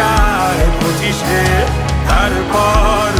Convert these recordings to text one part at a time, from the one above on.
যায় পঁচিশে তারপর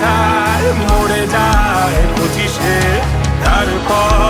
যায় মরে যায় পঁচিশে তারপর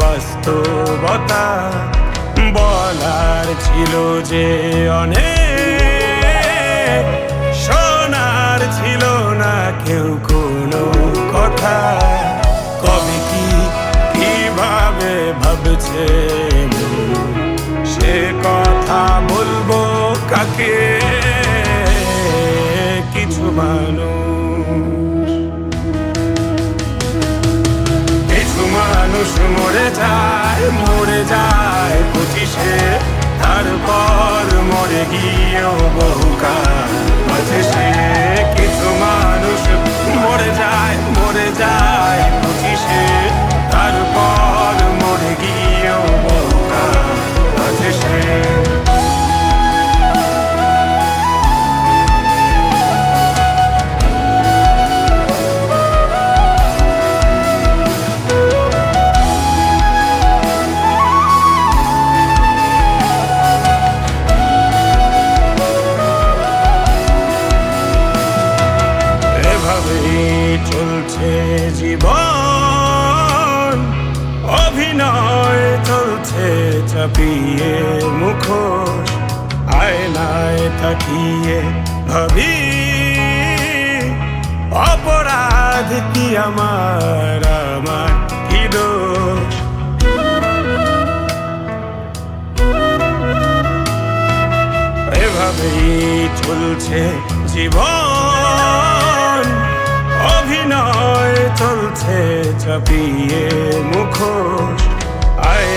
বাস্তবতা বলার ছিল যে অনেক সোনার ছিল না কেউ কোনো মরে যায় মরে যায় পঁচিশে। তারপর মরে গিয়েও বহুকাল আছে সে। চলছে চাপিয়ে মুখোশ, আয়নায় তাকিয়ে ভাবি, অপরাধ কি আমার আমার কি দোষ? এভাবেই চলছে জীবন, অভিনয় চলছে চাপিয়ে মুখোশ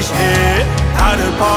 して歩